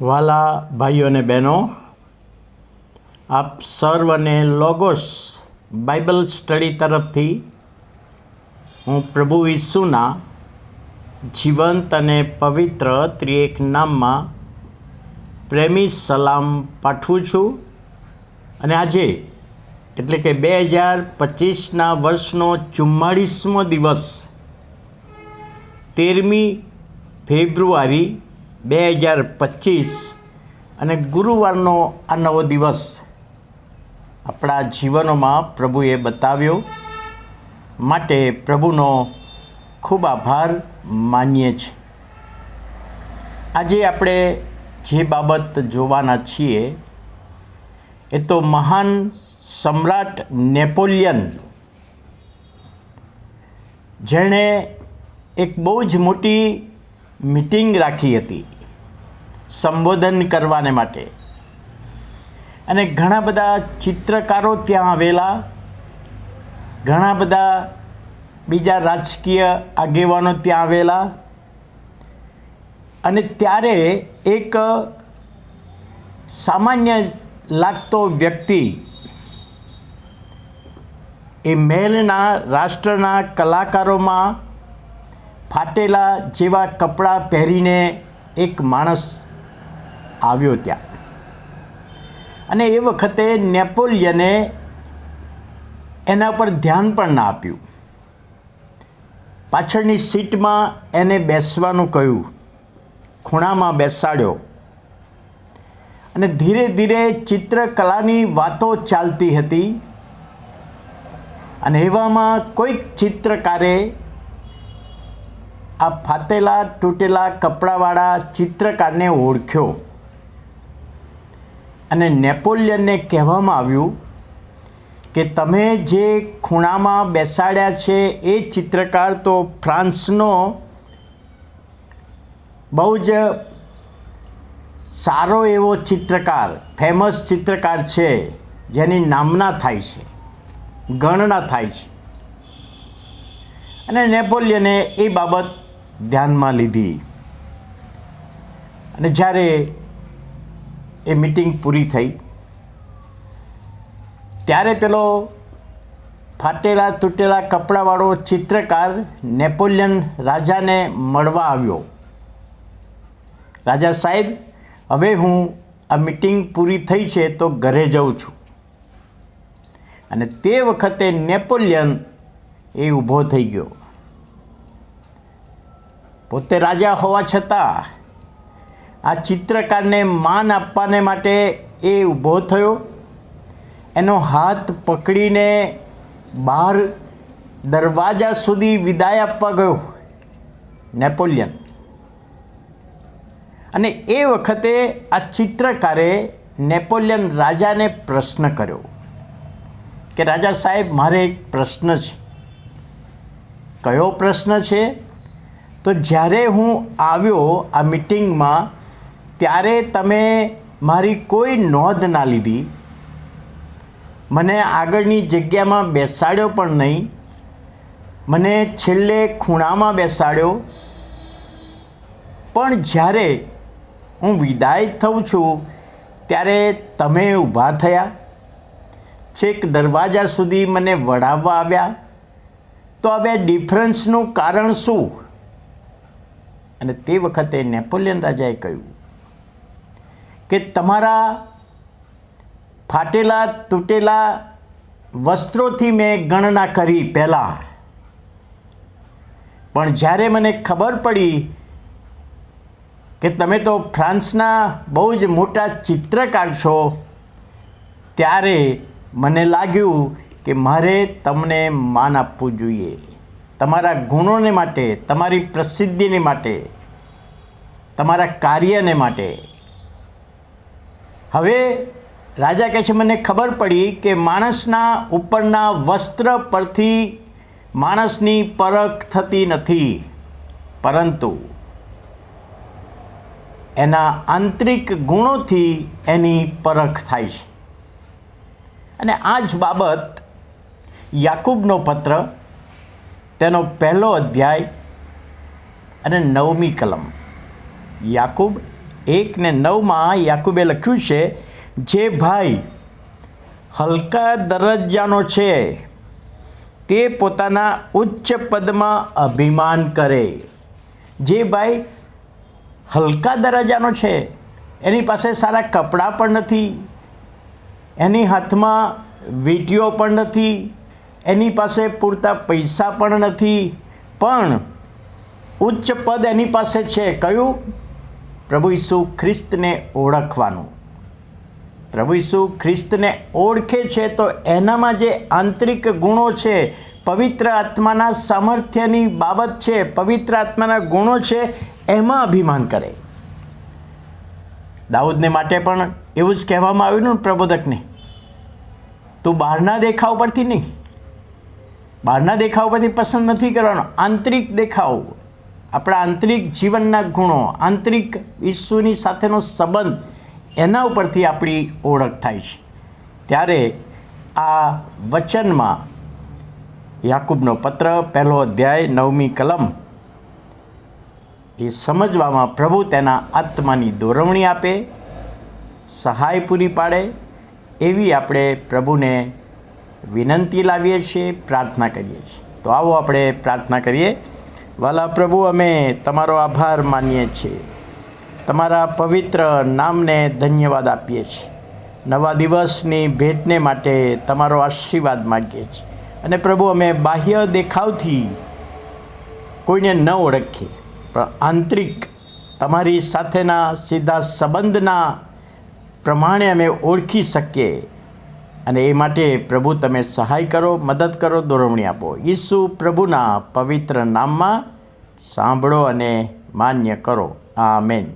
વાલા ભાઈઓ અને બહેનો, આપ સર્વને લોગોસ બાઇબલ સ્ટડી તરફથી હું પ્રભુ ઈસુના જીવંત અને પવિત્ર ત્રિએક નામમાં પ્રેમી સલામ પાઠવું છું. અને આજે એટલે કે બે હજાર પચીસના વર્ષનો ચુમ્માળીસમો દિવસ તેરમી ફેબ્રુઆરી બે હજાર પચીસ અને ગુરુવારનો આ નવો દિવસ આપણા જીવનોમાં પ્રભુએ બતાવ્યો. માટે પ્રભુનો ખૂબ આભાર માનીએ છીએ. આજે આપણે જે બાબત જોવાના છીએ, એ તો મહાન સમ્રાટ નેપોલિયન, જેણે એક બહુ જ મોટી મિટિંગ રાખી હતી. સંબોધન કરવાને માટે. અને ઘણા બધા ચિત્રકારો ત્યાં આવેલા, ઘણા બધા બીજા રાજકીય આગેવાનો ત્યાં આવેલા. અને ત્યારે એક સામાન્ય લાગતો વ્યક્તિ એ મહેલના રાષ્ટ્રના કલાકારોમાં ફાટેલા જેવા કપડાં પહેરીને એક માણસ આવ્યો ત્યાં. અને એ વખતે નેપોલિયને એના પર ધ્યાન પણ ના આપ્યું. પાછળની સીટમાં એને બેસવાનું કહ્યું. ખૂણામાં બેસાડ્યો. અને ધીરે ધીરે ચિત્રકલાની વાતો ચાલતી હતી. અને એવામાં કોઈક ચિત્રકારે આ ફાટેલા તૂટેલા કપડાવાળા ચિત્રકારને ઓળખ્યો. અને નેપોલિયનને કહેવામાં આવ્યું કે તમે જે ખૂણામાં બેસાડ્યા છે એ ચિત્રકાર તો ફ્રાન્સનો બહુ જ સારો એવો ચિત્રકાર ફેમસ ચિત્રકાર છે, જેની નામના થાય છે, ગણના થાય છે. અને નેપોલિયને એ બાબત ધ્યાનમાં લીધી. અને જ્યારે એ મિટિંગ પૂરી થઈ. ત્યારે પેલો ફાટેલા તૂટેલા કપડાવાળો ચિત્રકાર નેપોલિયન રાજાને મળવા આવ્યો. રાજા સાહેબ, હવે હું આ મિટિંગ પૂરી થઈ છે તો ઘરે જાઉં છું. અને તે વખતે નેપોલિયન એ ઊભો થઈ ગયો. પોતે રાજા હોવા છતાં આ ચિત્રકારને માન આપવાને માટે એ ઊભો થયો. એનો હાથ પકડીને બહાર દરવાજા સુધી વિદાય આપવા ગયો. નેપોલિયન. અને એ વખતે આ ચિત્રકારે નેપોલિયન રાજાને પ્રશ્ન કર્યો કે, રાજા સાહેબ, મારે એક પ્રશ્ન છે. કયો પ્રશ્ન છે? તો જ્યારે હું આવ્યો આ મિટિંગમાં ત્યારે તમે મારી કોઈ નોંધ ના લીધી. મને આગળની જગ્યામાં બેસાડ્યો પણ નહીં. મને છેલ્લે ખૂણામાં બેસાડ્યો. પણ જ્યારે હું વિદાય થઉં છું, ત્યારે તમે ઊભા થયા. છેક દરવાજા સુધી મને વળાવવા આવ્યા. તો હવે ડિફરન્સનું કારણ શું? અને તે વખતે નેપોલિયન રાજાએ કહ્યું કે તમારા ફાટેલા, તૂટેલા વસ્ત્રોથી મેં ગણના કરી પહેલાં. પણ જ્યારે મને ખબર પડી કે તમે તો ફ્રાન્સના બહુ જ મોટા ચિત્રકાર છો, ત્યારે મને લાગ્યું કે મારે તમને માન આપવું જોઈએ. તમારા ગુણોને માટે, તમારી પ્રસિદ્ધિને માટે, તમારા કાર્યને માટે. હવે રાજા કહે છે, મને ખબર પડી કે માણસના ઉપરના વસ્ત્ર પરથી માણસની પરખ થતી નથી. પરંતુ એના આંતરિક ગુણોથી એની પરખ થાય છે. અને આ જ બાબત યાકૂબનો પત્ર, તેનો પહેલો અધ્યાય અને નવમી કલમ. યાકૂબ એક ને નવમાં યાકુબે લખ્યું છે, જે ભાઈ હલકા દરજ્જાનો છે, તે પોતાના ઉચ્ચ પદમાં અભિમાન કરે. જે ભાઈ હલકા દરજ્જાનો છે, એની પાસે સારા કપડાં પણ નથી, એની હાથમાં વીંટીઓ પણ નથી, એની પાસે પૂરતા પૈસા પણ નથી, પણ ઉચ્ચ પદ એની પાસે છે. કયું? પ્રભુ ઈસુ ખ્રિસ્તને ઓળખવાનું. પ્રભુ ઈસુ ખ્રિસ્તને ઓળખે છે તો એનામાં જે આંતરિક ગુણો છે, પવિત્ર આત્માના સામર્થ્યની બાબત છે, પવિત્ર આત્માના ગુણો છે, એમાં અભિમાન કરે. દાઉદને માટે પણ એવું જ કહેવામાં આવ્યું ને પ્રબોધકને, તું બહારના દેખાવ પરથી નહીં. બહારના દેખાવ પરથી પસંદ નથી કરવાનો. આંતરિક દેખાવ આપણા આંતરિક જીવનના ગુણો, આંતરિક ઈશ્વરની સાથેનો સંબંધ એના ઉપરથી આપણી ઓળખ થાય છે. ત્યારે આ વચનમાં યાકૂબનો પત્ર, પહેલો અધ્યાય, નવમી કલમ, એ સમજવામાં પ્રભુ તેના આત્માની દોરવણી આપે, સહાય પૂરી પાડે, એવી આપણે પ્રભુને વિનંતી લાવીએ છીએ, પ્રાર્થના કરીએ છીએ. તો આવો આપણે પ્રાર્થના કરીએ. વાલા પ્રભુ, અમે તમારો આભાર માનીએ છીએ. તમારા પવિત્ર નામને ધન્યવાદ આપીએ છીએ. નવા દિવસની ભેટને માટે તમારો આશીર્વાદ માગીએ છીએ. અને પ્રભુ, અમે બાહ્ય દેખાવથી કોઈને ન ઓળખીએ, પણ આંતરિક તમારી સાથેના સીધા સંબંધના પ્રમાણે અમે ઓળખી શકીએ. અને એ માટે પ્રભુ તમે સહાય કરો, મદદ કરો, દોરવણી આપો. ઈસુ પ્રભુના પવિત્ર નામમાં સાંભળો અને માન્ય કરો. આમેન.